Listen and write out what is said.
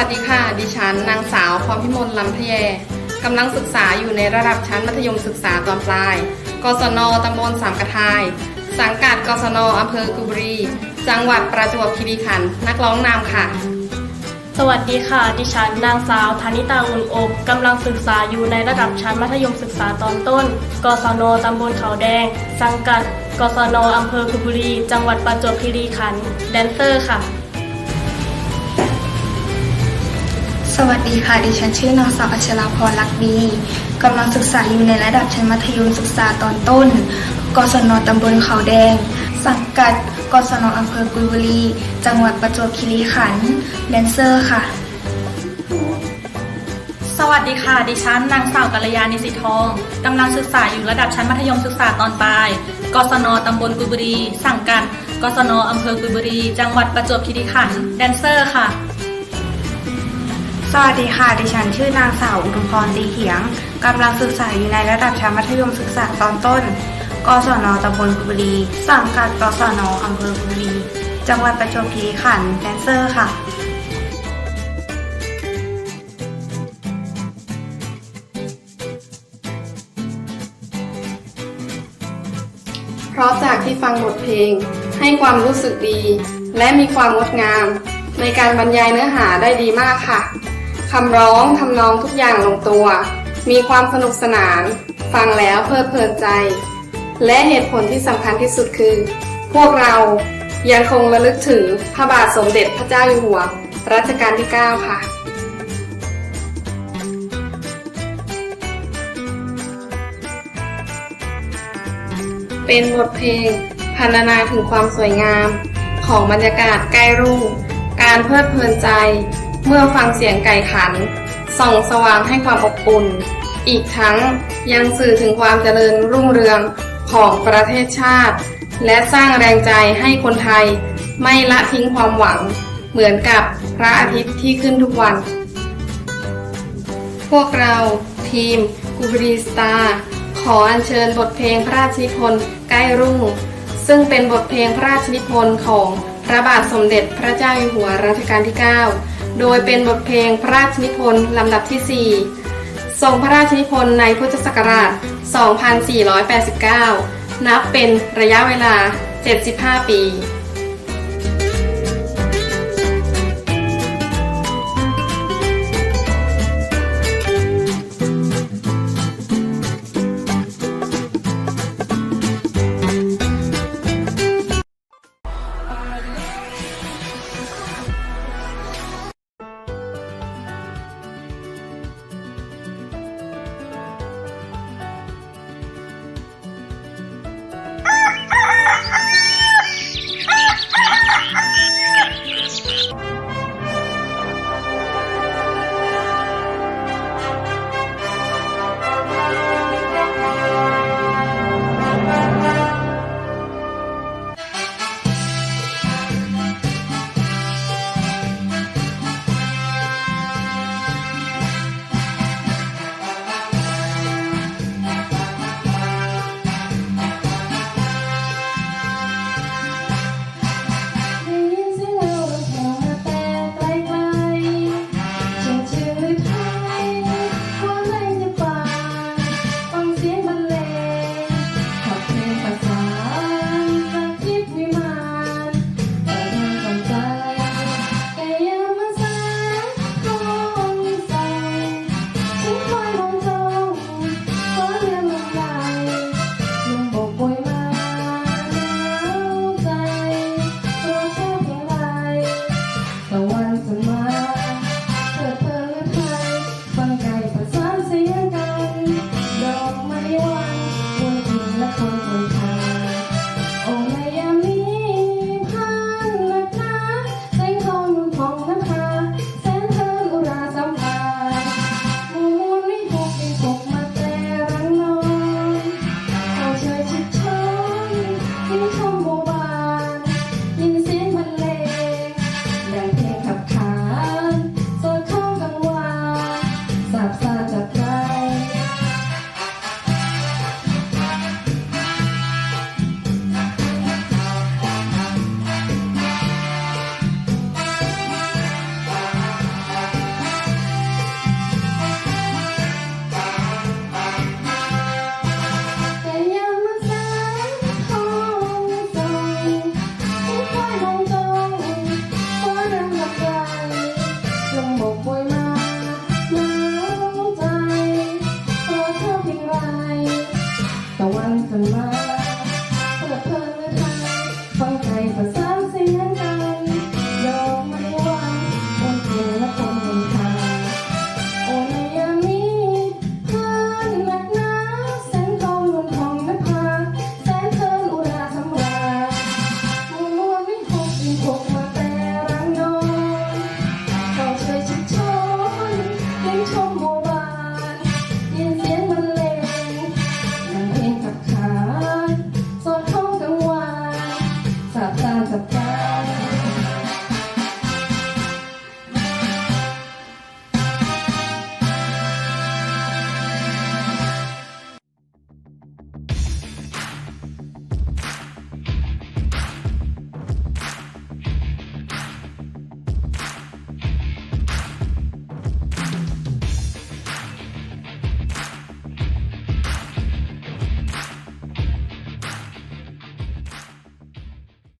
สวัสดีค่ะ ดิฉันนางสาวพรพิมลลำพะแยกำลังศึกษาอยู่ในระดับชั้นมัธยมศึกษาตอนปลาย กศนตำบลสามกระทาย สังกัดกศนอำเภอกุบรี จังหวัดประจวบคีรีขันธ์ นักร้องนำค่ะ สวัสดีค่ะ ดิฉันนางสาวธนิตาอุ่นอบกำลังศึกษาอยู่ในระดับชั้นมัธยมศึกษาตอนต้น กศนตำบลเขาแดง สังกัด กศนอำเภอกุบรี จังหวัดประจวบคีรีขันธ์ แดนเซอร์ค่ะ สวัสดีค่ะ ดิฉันชื่อนางสาวอัชราพรลักดีกำลังศึกษาอยู่ในระดับชั้นมัธยมศึกษาตอนต้น กศนตำบลเขาแดง สังกัด กศนอำเภอกุยบุรี จังหวัดประจวบคีรีขันธ์แดนเซอร์ค่ะ สวัสดีค่ะ ดิฉันนางสาวกัลยาณิสิทธิ์ทองกำลังศึกษาอยู่ระดับชั้นมัธยมศึกษาตอนปลาย กศนตำบลกุยบุรี สังกัด กศนอำเภอกุยบุรี จังหวัดประจวบคีรีขันธ์แดนเซอร์ค่ะ สวัสดีค่ะ ดิฉันชื่อนางสาวอุทุมพรตีเถียง กำลังศึกษาอยู่ในระดับชั้นมัธยมศึกษาตอนต้น กศนตำบลกุบรี สังกัดกศนอำเภอกุบรี จังหวัดประจวบคีรีขันธ์แดนเซอร์ค่ะ เพราะจากที่ฟังบทเพลง ให้ความรู้สึกดี และมีความงดงาม ในการบรรยายเนื้อหาได้ดีมากค่ะ คำร้องทำนองทุกอย่างลงตัว มีความสนุกสนาน ฟังแล้วเพลิดเพลินใจ และเหตุผลที่สำคัญที่สุดคือ พวกเรายังคงระลึกถึงพระบาทสมเด็จพระเจ้าอยู่หัว รัชกาลที่ 9 ค่ะเป็นบทเพลงพรรณนาถึงความสวยงาม ของบรรยากาศใกล้รุ่ง การเพลิดเพลินใจ เมื่อฟังเสียงไก่ขัน ส่องสว่างให้ความอบอุ่น อีกทั้งยังสื่อถึงความเจริญรุ่งเรืองของประเทศชาติ และสร้างแรงใจให้คนไทย ไม่ละทิ้งความหวัง เหมือนกับพระอาทิตย์ที่ขึ้นทุกวัน พวกเราทีมกูบรีสตาร์ขออัญเชิญบทเพลงพระราชนิพนธ์ใกล้รุ่ง ซึ่งเป็นบทเพลงพระราชนิพนธ์ของพระบาทสมเด็จพระเจ้าอยู่หัวรัชกาลที่ 9 โดยเป็นบทเพลงพระราชนิพนธ์ลำดับที่ 4 ทรงพระราชนิพนธ์ในพุทธศักราช 2489 นับเป็นระยะเวลา 75 ปี ถึง